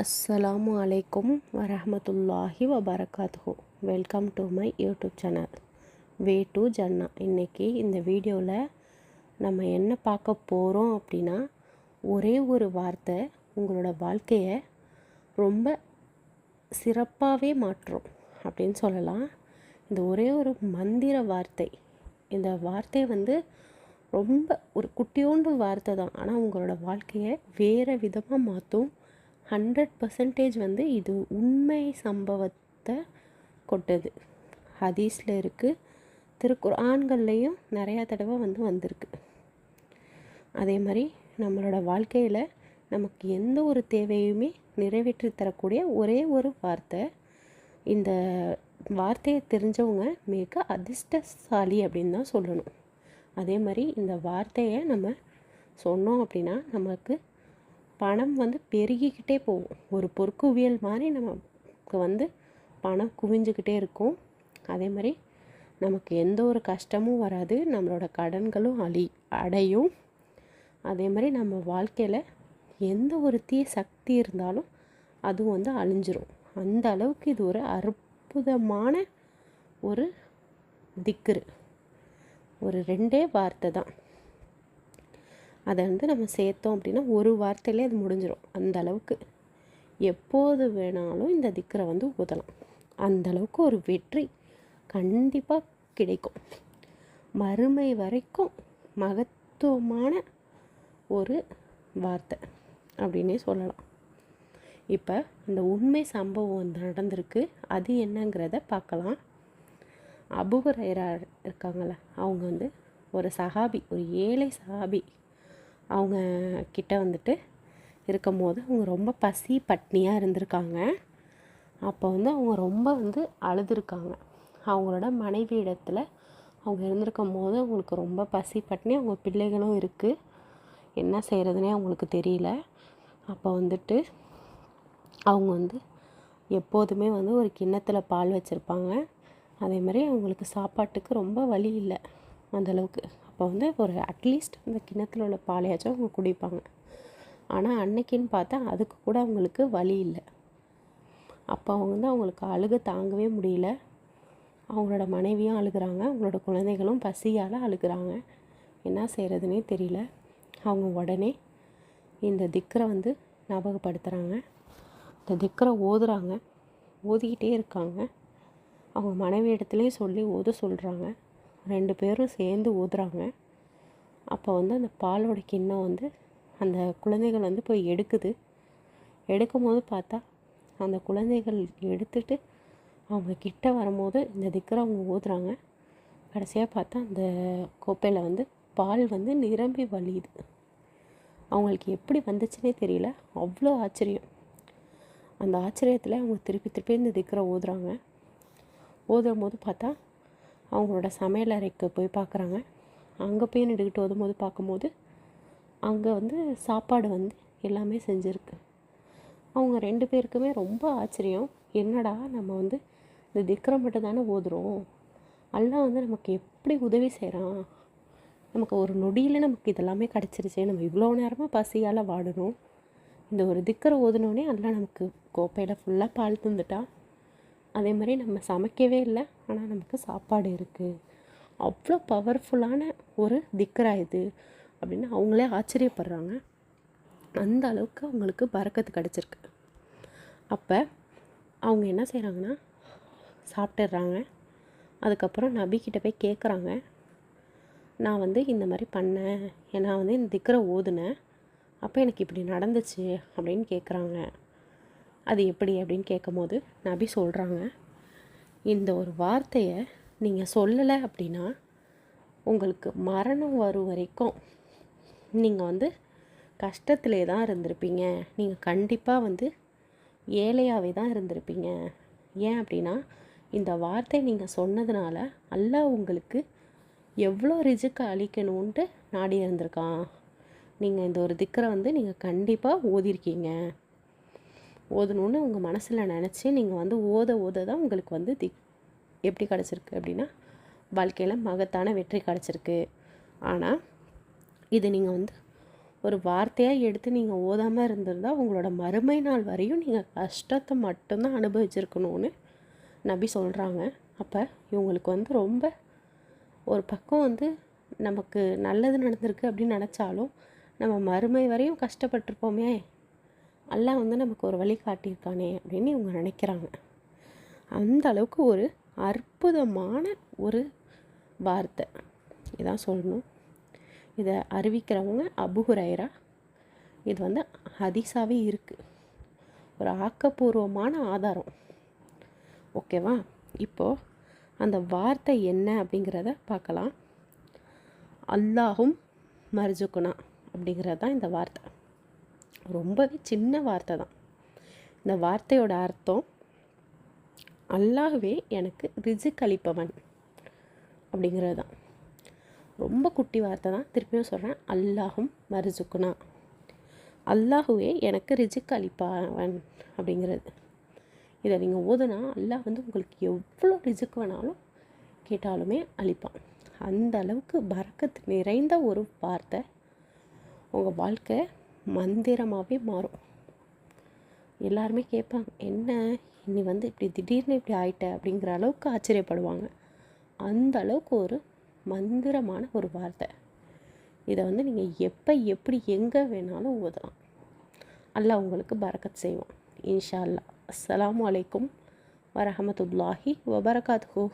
அஸ்ஸலாமு அலைக்கும் வரஹமத்துல்லாஹி வபரகாத்துஹு. Welcome to my YouTube channel way to ஜன்னா இன்றைக்கி இந்த வீடியோவில் நம்ம என்ன பார்க்க போகிறோம் அப்படின்னா ஒரே ஒரு வார்த்தை உங்களோட வாழ்க்கையை ரொம்ப சிறப்பாகவே மாற்றும் அப்படின்னு சொல்லலாம். இந்த ஒரே ஒரு மந்திர வார்த்தை இந்த வார்த்தை வந்து ரொம்ப ஒரு குட்டியோண்டு வார்த்தை தான். ஆனால் உங்களோட வாழ்க்கையை வேறு விதமாக மாற்றும். ஹண்ட்ரட் பர்சன்டேஜ் வந்து இது உண்மை சம்பவத்தை கொட்டது. ஹதீஸில் இருக்குது திருக்குர்ஆன்கள்லேயும் நிறையா தடவை வந்து வந்திருக்கு. அதே மாதிரி நம்மளோட வாழ்க்கையில் நமக்கு எந்த ஒரு தேவையுமே நிறைவேற்றி தரக்கூடிய ஒரே ஒரு வார்த்தை. இந்த வார்த்தையை தெரிஞ்சவங்க மிக அதிர்ஷ்டசாலி அப்படின்னு தான் சொல்லணும். அதே மாதிரி இந்த வார்த்தையை நம்ம சொன்னோம் அப்படின்னா நமக்கு பணம் வந்து பெருகிக்கிட்டே போகும். ஒரு பொற்குவியல் மாதிரி நமக்கு வந்து பணம் குவிஞ்சுக்கிட்டே இருக்கும். அதே மாதிரி நமக்கு எந்த ஒரு கஷ்டமும் வராது. நம்மளோட கடன்களும் அழி அடையும். அதே மாதிரி நம்ம வாழ்க்கையில் எந்த ஒரு தீ சக்தி இருந்தாலும் அதுவும் வந்து அழிஞ்சிரும். அந்த அளவுக்கு இது ஒரு அற்புதமான ஒரு திக்குரு. ஒரு ரெண்டே வார்த்தை தான். அதை வந்து நம்ம சேர்த்தோம் அப்படின்னா ஒரு வார்த்தையிலே அது முடிஞ்சிடும் அந்த அளவுக்கு. எப்போது வேணாலும் இந்த திக்கரை வந்து ஊதலாம் அந்தளவுக்கு ஒரு வெற்றி கண்டிப்பாக கிடைக்கும். மறுமை வரைக்கும் மகத்துவமான ஒரு வார்த்தை அப்படின்னே சொல்லலாம். இப்போ இந்த உண்மை சம்பவம் வந்து நடந்திருக்கு. அது என்னங்கிறத பார்க்கலாம். அபுஹுரைரா இருக்காங்கள அவங்க வந்து ஒரு சஹாபி ஒரு ஏழை சஹாபி அவங்க கிட்ட வந்துட்டு இருக்கும்போது அவங்க ரொம்ப பசி பட்னியாக இருந்திருக்காங்க. அப்போ வந்து அவங்க ரொம்ப வந்து அழுதுருக்காங்க. அவங்களோட மனைவி இடத்துல அவங்க இருந்திருக்கும் போது அவங்களுக்கு ரொம்ப பசி பட்னி அவங்க பிள்ளைகளும் இருக்குது என்ன செய்கிறதுனே அவங்களுக்கு தெரியல. அப்போ வந்துட்டு அவங்க வந்து எப்போதுமே வந்து ஒரு கிண்ணத்தில் பால் வச்சுருப்பாங்க. அதே மாதிரி அவங்களுக்கு சாப்பாட்டுக்கு ரொம்ப வழி இல்லை அந்தளவுக்கு அப்போ வந்து ஒரு அட்லீஸ்ட் அந்த கிண்ணத்தில் உள்ள பாலையாச்சும் அவங்க குடிப்பாங்க. ஆனால் அன்னைக்குன்னு பார்த்தா அதுக்கு கூட அவங்களுக்கு வழி இல்லை. அப்போ அவங்க வந்து அவங்களுக்கு அழுக தாங்கவே முடியல. அவங்களோட மனைவியும் அழுகிறாங்க. அவங்களோட குழந்தைகளும் பசியால் அழுகிறாங்க. என்ன செய்கிறதுனே தெரியல. அவங்க உடனே இந்த திக்கரை வந்து ஞாபகப்படுத்துகிறாங்க இந்த திக்கரை ஓதுறாங்க. ஓதிக்கிட்டே இருக்காங்க. அவங்க மனைவி இடத்துலையும் சொல்லி ஓத சொல்கிறாங்க ரெண்டு பேரும் சேர்ந்து ஊதுறாங்க. அப்போ வந்து அந்த பாலோட கிண்ணம் வந்து அந்த குழந்தைகள் வந்து போய் எடுக்குது. எடுக்கும் போது பார்த்தா அந்த குழந்தைகள் எடுத்துட்டு அவங்க கிட்ட வரும்போது இந்த திக்கரை அவங்க ஊதுறாங்க. கடைசியாக பார்த்தா அந்த கோப்பையில் வந்து பால் வந்து நிரம்பி வழியுது. அவங்களுக்கு எப்படி வந்துச்சுன்னே தெரியல. அவ்வளோ ஆச்சரியம். அந்த ஆச்சரியத்தில் அவங்க திருப்பி திருப்பி இந்த திக்கரை ஊதுறாங்க. ஊதும் போது பார்த்தா அவங்களோட சமையல் அறைக்கு போய் பார்க்குறாங்க. அங்கே போய் நின்றுக்கிட்டு ஓதும்போது பார்க்கும்போது அங்கே வந்து சாப்பாடு வந்து எல்லாமே செஞ்சுருக்கு. அவங்க ரெண்டு பேருக்குமே ரொம்ப ஆச்சரியம். என்னடா நம்ம வந்து இந்த திக்ரம் மட்டும் தானே ஓதுறோம்? அல்லா வந்து நமக்கு எப்படி உதவி செய்கிறான்? நமக்கு ஒரு நொடியில் நமக்கு இதெல்லாமே கிடச்சிருச்சு. நம்ம இவ்வளோ நேரமாக பசியால் வாடணும் இந்த ஒரு திக்கரை ஓதுனோடனே அதெல்லாம் நமக்கு கோப்பையில் ஃபுல்லாக பால் தந்துட்டா அதே மாதிரி நம்ம சமைக்கவே இல்லை ஆனால் நமக்கு சாப்பாடு இருக்குது அவ்வளோ பவர்ஃபுல்லான ஒரு திக்கரா இது அப்படின்னு அவங்களே ஆச்சரியப்படுறாங்க. அந்த அளவுக்கு அவங்களுக்கு பறக்கத்து கிடச்சிருக்கு. அப்போ அவங்க என்ன செய்கிறாங்கன்னா சாப்பிட்டுடுறாங்க. அதுக்கப்புறம் நபிக்கிட்ட போய் கேட்குறாங்க நான் வந்து இந்த மாதிரி பண்ணேன் நான் வந்து இந்த திக்கரை ஓதுனேன். அப்போ எனக்கு இப்படி நடந்துச்சு அப்படின்னு கேட்குறாங்க அது எப்படி அப்படின்னு கேட்கும்போது நபி சொல்கிறாங்க இந்த ஒரு வார்த்தையை நீங்கள் சொல்லலை அப்படின்னா உங்களுக்கு மரணம் வரும் வரைக்கும் நீங்கள் வந்து கஷ்டத்திலே தான் இருந்திருப்பீங்க. நீங்கள் கண்டிப்பாக வந்து ஏழையாகவே தான் இருந்திருப்பீங்க. ஏன் அப்படின்னா இந்த வார்த்தை நீங்கள் சொன்னதுனால அல்லா உங்களுக்கு எவ்வளோ ரிஜுக்கு அழிக்கணுன்ட்டு நாடி இருந்திருக்கான். நீங்கள் இந்த ஒரு திக்கரை வந்து நீங்கள் கண்டிப்பாக ஓதிருக்கீங்க. ஓதணும்னு உங்கள் மனசில் நினச்சி நீங்கள் வந்து ஓத ஓத தான் உங்களுக்கு வந்து தி எப்படி கிடச்சிருக்கு அப்படின்னா வாழ்க்கையில் மகத்தான வெற்றி கிடச்சிருக்கு. ஆனால் இது நீங்கள் வந்து ஒரு வார்த்தையாக எடுத்து நீங்கள் ஓதாமல் இருந்திருந்தால் உங்களோட மறுமை நாள் வரையும் நீங்கள் கஷ்டத்தை மட்டும்தான் அனுபவிச்சிருக்கணும்னு நபி சொல்கிறாங்க அப்போ இவங்களுக்கு வந்து ரொம்ப ஒரு பக்கம் வந்து நமக்கு நல்லது நடந்திருக்கு அப்படின்னு நினச்சாலும் நம்ம மறுமை வரையும் கஷ்டப்பட்டிருப்போமே அல்லாஹ் வந்து நமக்கு ஒரு வழி காட்டியிருக்கானே அப்படின்னு இவங்க நினைக்கிறாங்க. அந்த அளவுக்கு ஒரு அற்புதமான ஒரு வார்த்தை. இதான் சொல்லணும். இதை அறிவிக்கிறவங்க அபுஹுரைரா இது வந்து ஹதீஸாகவே இருக்குது ஒரு ஆக்கப்பூர்வமான ஆதாரம். ஓகேவா? இப்போது அந்த வார்த்தை என்ன அப்படிங்கிறத பார்க்கலாம். அல்லாஹும் மர்ஜுக்குனா அப்படிங்கிறது தான் இந்த வார்த்தை. ரொம்பவே சின்ன வார்த்தை தான். இந்த வார்த்தையோட அர்த்தம் அல்லாஹ்வே எனக்கு ரிஜிக் அளிப்பவன் அப்படிங்கிறது தான். ரொம்ப குட்டி வார்த்தை தான். திருப்பியும் சொல்கிறேன் அல்லாஹும் மருஜுக்குனா அல்லாஹுவே எனக்கு ரிஜிக் அளிப்பவன் அப்படிங்கிறது. இதை நீங்கள் ஓதுனா அல்லாஹ் வந்து உங்களுக்கு எவ்வளோ ரிஜிக் வேணாலும் கேட்டாலுமே அளிப்பான். அந்த அளவுக்கு பறக்கத்து நிறைந்த ஒரு வார்த்தை உங்கள் வாழ்க்கை. மந்திரமாகவே மாறும். எல்லாருமே கேட்பாங்க என்ன? இனி வந்து இப்படி திடீர்னு இப்படி ஆயிட்ட? அப்படிங்கிற அளவுக்கு ஆச்சரியப்படுவாங்க. அந்த அளவுக்கு ஒரு மந்திரமான ஒரு வார்த்தை. இதை வந்து நீங்கள் எப்போ எப்படி எங்கே வேணாலும் ஊதலாம். அல்லாஹ் உங்களுக்கு பரக்கத் செய்வான் இன்ஷா அல்லா அஸ்ஸலாமு அலைக்கும் வரஹமத்துல்லாஹி வபரகாத்ஹூ